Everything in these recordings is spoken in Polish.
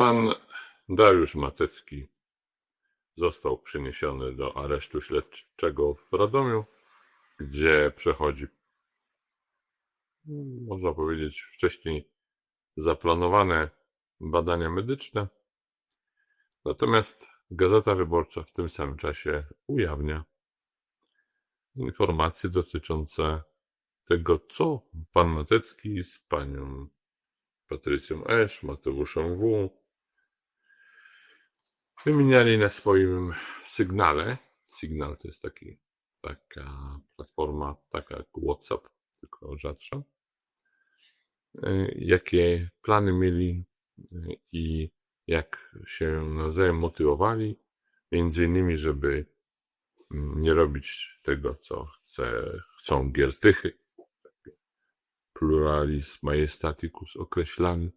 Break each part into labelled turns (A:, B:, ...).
A: Pan Dariusz Matecki został przeniesiony do aresztu śledczego w Radomiu, gdzie przechodzi, można powiedzieć, wcześniej zaplanowane badania medyczne. Natomiast Gazeta Wyborcza w tym samym czasie ujawnia informacje dotyczące tego, co pan Matecki z panią Patrycją Esz, Mateuszem W. wymieniali na swoim sygnale. Sygnal to jest taki, taka platforma, taka jak WhatsApp, tylko rzadsza. Y, Jakie plany mieli y, i jak się nawzajem motywowali, między innymi, żeby mm, nie robić tego, co chce, chcą giertychy. Pluralis majestaticus określany.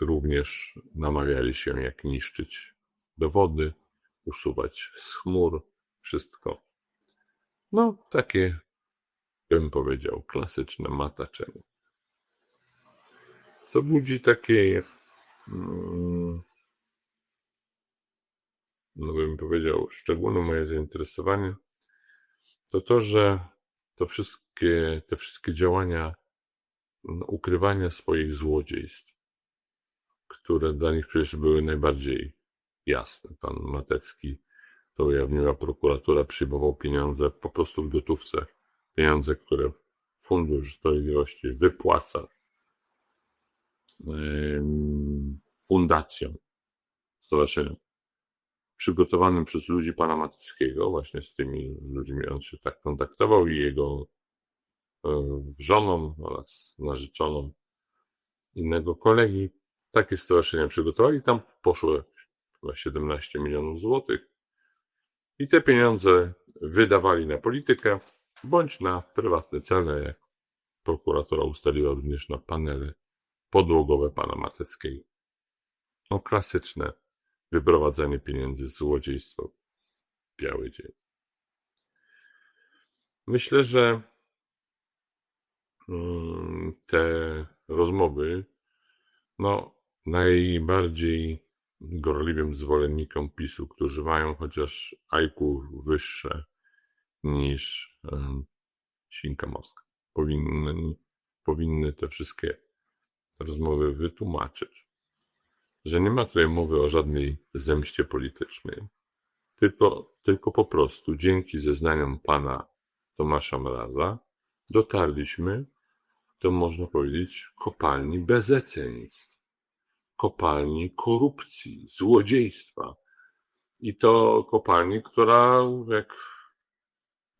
A: Również namawiali się, jak niszczyć dowody, usuwać z chmur, wszystko. No, takie, bym powiedział, klasyczne mataczenie. Co budzi takie, mm, no bym powiedział, szczególne moje zainteresowanie, to to, że to wszystkie, te wszystkie działania mm, ukrywania swoich złodziejstw, które dla nich przecież były najbardziej jasne. Pan Matecki to ujawniła prokuratura, przyjmował pieniądze po prostu w gotówce. Pieniądze, które Fundusz Sprawiedliwości wypłaca fundacjom, stowarzyszeniom przygotowanym przez ludzi pana Mateckiego, właśnie z tymi ludźmi on się tak kontaktował i jego e, żoną oraz narzeczoną innego kolegi. Takie stowarzyszenia przygotowali. Tam poszło chyba 17 milionów złotych. I te pieniądze wydawali na politykę bądź na prywatne cele, jak prokuratura ustaliła również na panele podłogowe pana Mateckiego. No klasyczne wyprowadzanie pieniędzy z złodziejstwa w biały dzień. Myślę, że mm, te rozmowy, no, najbardziej gorliwym zwolennikom PiSu, którzy mają chociaż IQ wyższe niż um, Morska, powinny, powinny te wszystkie rozmowy wytłumaczyć, że nie ma tutaj mowy o żadnej zemście politycznej, tylko, tylko po prostu dzięki zeznaniom pana Tomasza Mraza dotarliśmy do, można powiedzieć, kopalni bezeceństw, kopalni korupcji, złodziejstwa. I to kopalni, która, jak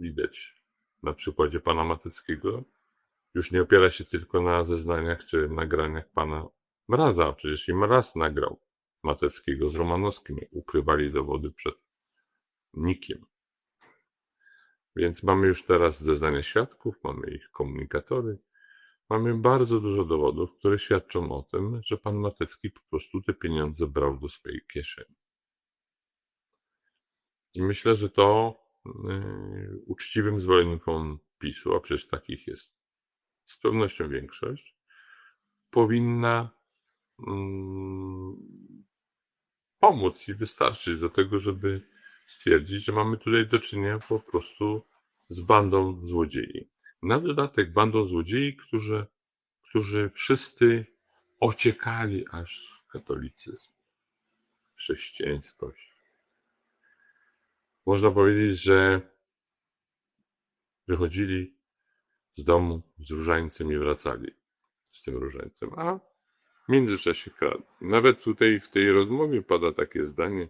A: widać na przykładzie pana Mateckiego, już nie opiera się tylko na zeznaniach czy nagraniach pana Mraza. Przecież i Mraz nagrał Mateckiego z Romanowskim. Ukrywali dowody przed nikim. Więc mamy już teraz zeznania świadków, mamy ich komunikatory. Mamy bardzo dużo dowodów, które świadczą o tym, że pan Matecki po prostu te pieniądze brał do swojej kieszeni. I myślę, że to yy, uczciwym zwolennikom PiSu, a przecież takich jest z pewnością większość, powinna mm, pomóc i wystarczyć do tego, żeby stwierdzić, że mamy tutaj do czynienia po prostu z bandą złodziei. Na dodatek bandą złodziei, którzy, którzy wszyscy ociekali aż katolicyzm, chrześcijaństwość. Można powiedzieć, że wychodzili z domu z różańcem i wracali z tym różańcem, a w międzyczasie kradli. Nawet tutaj w tej rozmowie pada takie zdanie.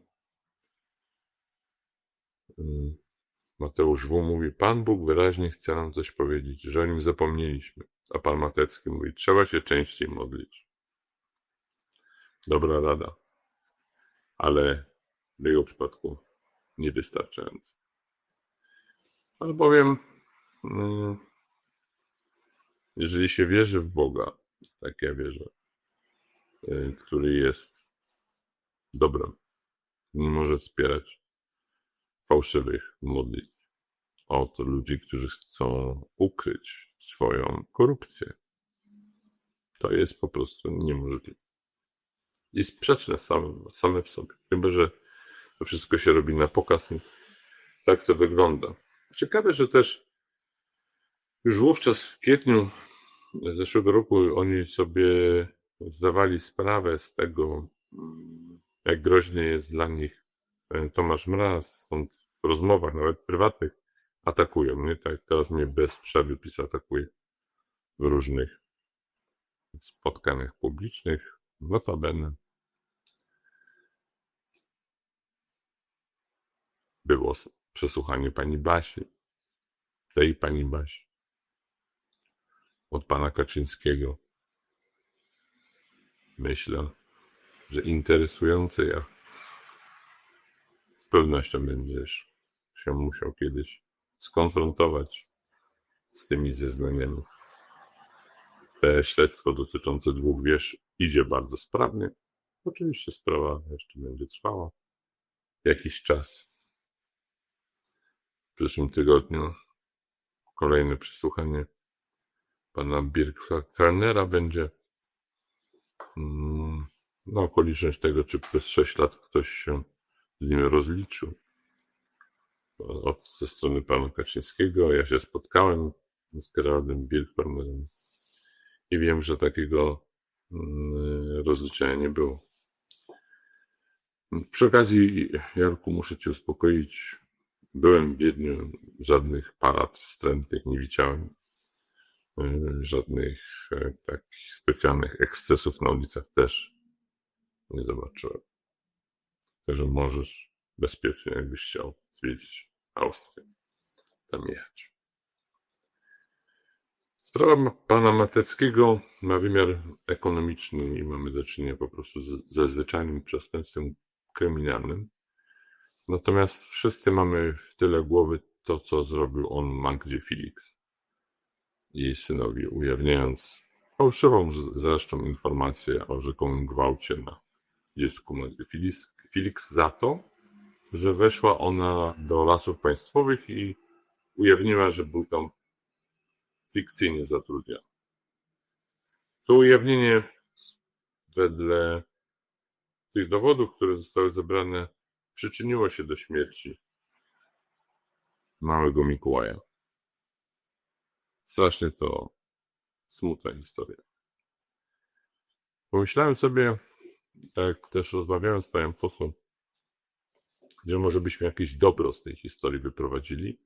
A: Mateusz W. mówi, Pan Bóg wyraźnie chce nam coś powiedzieć, że o nim zapomnieliśmy. A Pan Matecki mówi, trzeba się częściej modlić. Dobra rada, ale w jego przypadku niewystarczająco. Albowiem, mm, jeżeli się wierzy w Boga, tak ja wierzę, y, który jest dobrem, nie może wspierać fałszywych modlitw od ludzi, którzy chcą ukryć swoją korupcję. To jest po prostu niemożliwe. i sprzeczne same, same w sobie. Chyba, że to wszystko się robi na pokaz i tak to wygląda. Ciekawe, że też już wówczas w kwietniu zeszłego roku oni sobie zdawali sprawę z tego, jak groźny jest dla nich Tomasz Mraz, stąd w rozmowach, nawet prywatnych, atakują mnie. Tak, jak teraz mnie bez przerwy PiS atakuje w różnych spotkaniach publicznych, notabene. Było przesłuchanie pani Basi, tej pani Basi, od pana Kaczyńskiego. Myślę, że interesujące ja z pewnością będziesz się musiał kiedyś skonfrontować z tymi zeznaniami. Te śledztwo dotyczące dwóch wież idzie bardzo sprawnie. Oczywiście sprawa jeszcze będzie trwała jakiś czas. W przyszłym tygodniu kolejne przesłuchanie pana Birka Fernera będzie. Mm, No, okoliczność tego, czy przez 6 lat ktoś się z nim rozliczył. Od, ze strony pana Kaczyńskiego. Ja się spotkałem z Geraldem Birkfernerem i wiem, że takiego mm, rozliczenia nie było. Przy okazji, Jarku, muszę cię uspokoić. Byłem w Wiedniu, żadnych parad wstrętnych nie widziałem. Y, Żadnych e, takich specjalnych ekscesów na ulicach też nie zobaczyłem. Także możesz bezpiecznie, jakbyś chciał zwiedzić Austrię, tam jechać. Sprawa pana Mateckiego ma wymiar ekonomiczny i mamy do czynienia po prostu ze zwyczajnym przestępstwem kryminalnym. Natomiast wszyscy mamy w tyle głowy to, co zrobił on Magdzie Felix i jej synowi, ujawniając fałszywą zresztą informację o rzekomym gwałcie na dziecku Magdy Felix, Felix za to, że weszła ona do lasów państwowych i ujawniła, że był tam fikcyjnie zatrudniony. To ujawnienie wedle tych dowodów, które zostały zebrane, przyczyniło się do śmierci małego Mikołaja. Strasznie to smutna historia. Pomyślałem sobie, tak też rozmawiałem z panem Fosą, że może byśmy jakieś dobro z tej historii wyprowadzili.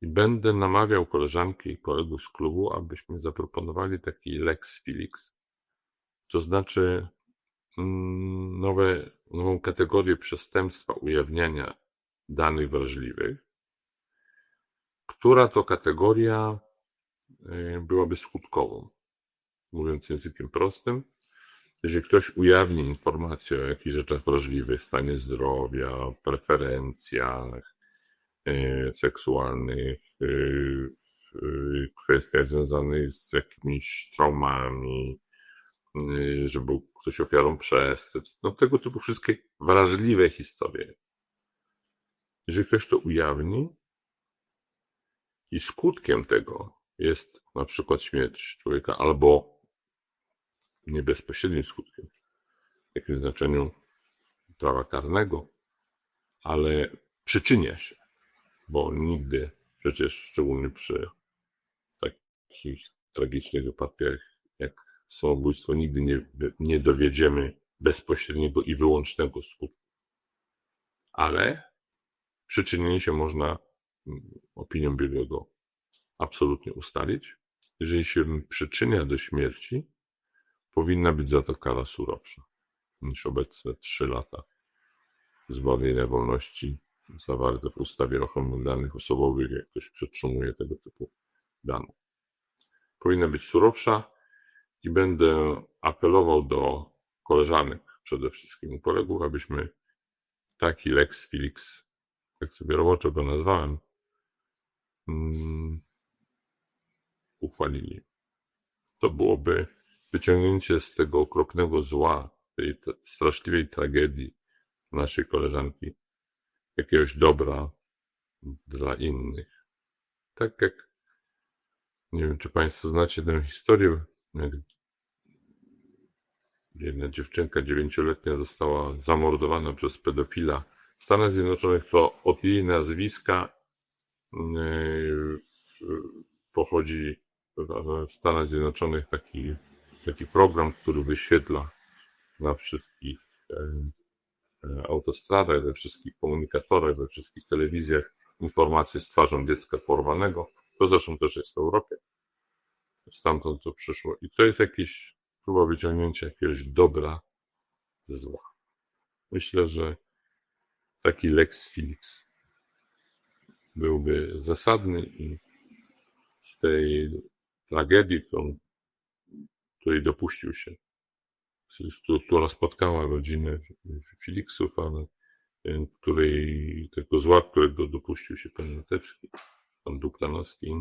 A: I będę namawiał koleżanki i kolegów z klubu, abyśmy zaproponowali taki Lex Felix, to znaczy mm, nowe, nową kategorię przestępstwa ujawniania danych wrażliwych, która to kategoria y, byłaby skutkową. Mówiąc językiem prostym, jeżeli ktoś ujawni informację o jakichś rzeczach wrażliwych, stanie zdrowia, preferencjach e, seksualnych, w- e, kwestiach związanych z jakimiś traumami, że był ktoś ofiarą przestępstw, no tego typu wszystkie wrażliwe historie. Jeżeli ktoś to ujawni i skutkiem tego jest na przykład śmierć człowieka albo nie bezpośrednim skutkiem, w jakimś znaczeniu prawa karnego, ale przyczynia się, bo nigdy, przecież szczególnie przy takich tragicznych wypadkach jak samobójstwo, nigdy nie, nie dowiedziemy bezpośredniego i wyłącznego skutku. Ale przyczynienie się można mm, opinią biegłego absolutnie ustalić. Jeżeli się przyczynia do śmierci, powinna być za to kara surowsza niż obecne 3 lata zbawienia wolności zawarte w ustawie o ochronie danych osobowych, jak ktoś przetrzymuje tego typu dane. Powinna być surowsza i będę apelował do koleżanek, przede wszystkim kolegów, abyśmy taki Lex Felix, jak sobie roboczo go nazwałem, mm, uchwalili. To byłoby wyciągnięcie z tego okropnego zła, tej straszliwej tragedii naszej koleżanki, jakiegoś dobra dla innych. Tak jak, nie wiem, czy Państwo znacie tę historię, jedna dziewczynka dziewięcioletnia została zamordowana przez pedofila w Stanach Zjednoczonych, to od jej nazwiska yy, pochodzi w Stanach Zjednoczonych taki, taki program, który wyświetla na wszystkich e, e, autostradach, we wszystkich komunikatorach, we wszystkich telewizjach informacje z twarzą dziecka porwanego. To zresztą też jest w Europie. Stamtąd to przyszło. I to jest jakieś próba wyciągnięcia jakiegoś dobra ze zła. Myślę, że taki Lex Felix byłby zasadny i z tej tragedii, którą, której dopuścił się, któ- która spotkała rodzinę Felixów, ale y, której, tego zła, którego dopuścił się pan Matecki, pan Duklanowski,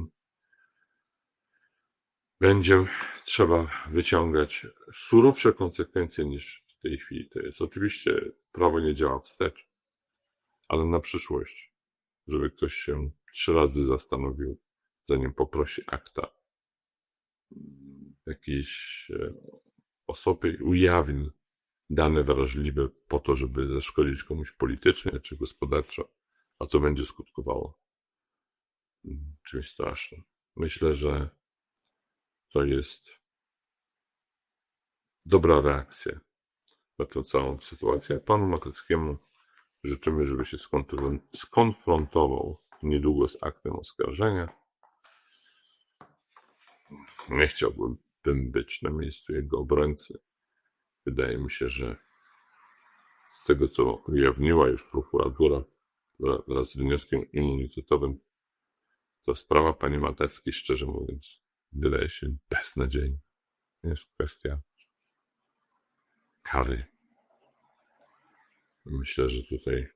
A: będzie trzeba wyciągać surowsze konsekwencje niż w tej chwili to jest. Oczywiście prawo nie działa wstecz, ale na przyszłość, żeby ktoś się trzy razy zastanowił, zanim poprosi akta jakiejś e, osoby ujawni dane wrażliwe po to, żeby zaszkodzić komuś politycznie czy gospodarczo, a to będzie skutkowało czymś strasznym. Myślę, że to jest dobra reakcja na tę całą sytuację. Panu Mateckiemu życzymy, żeby się skonfron- skonfrontował niedługo z aktem oskarżenia. Nie chciałbym być na miejscu jego obrońcy. Wydaje mi się, że z tego, co ujawniła już prokuratura wra- wraz z wnioskiem immunitetowym, to sprawa pani Mateckiej, szczerze mówiąc, wydaje się beznadziejna. Jest kwestia kary. Myślę, że tutaj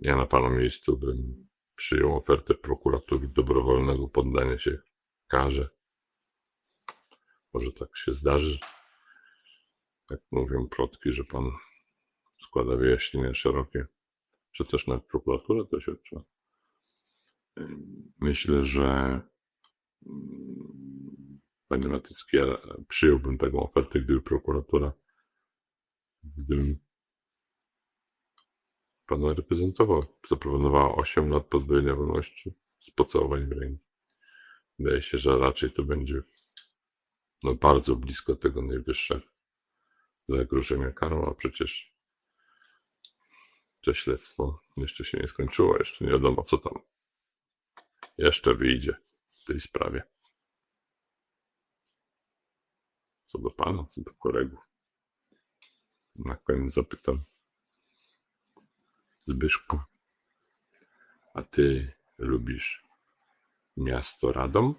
A: ja na pana miejscu bym przyjął ofertę prokuratury dobrowolnego poddania się karze. Może tak się zdarzy, jak mówią plotki, że pan składa wyjaśnienia szerokie, czy też nawet prokuratura doświadcza. Myślę, że mm, panie Matycki, ja przyjąłbym taką ofertę, gdyby prokuratura, gdybym pana reprezentował, zaproponowała 8 lat pozbawienia wolności z pocałowaniem ręki. Wydaje się, że raczej to będzie w, no, bardzo blisko tego najwyższego zagrożenia karą, a przecież to śledztwo jeszcze się nie skończyło, jeszcze nie wiadomo, co tam jeszcze wyjdzie w tej sprawie. Co do pana, co do kolegów. Na koniec zapytam. Zbyszku, a ty lubisz miasto Radom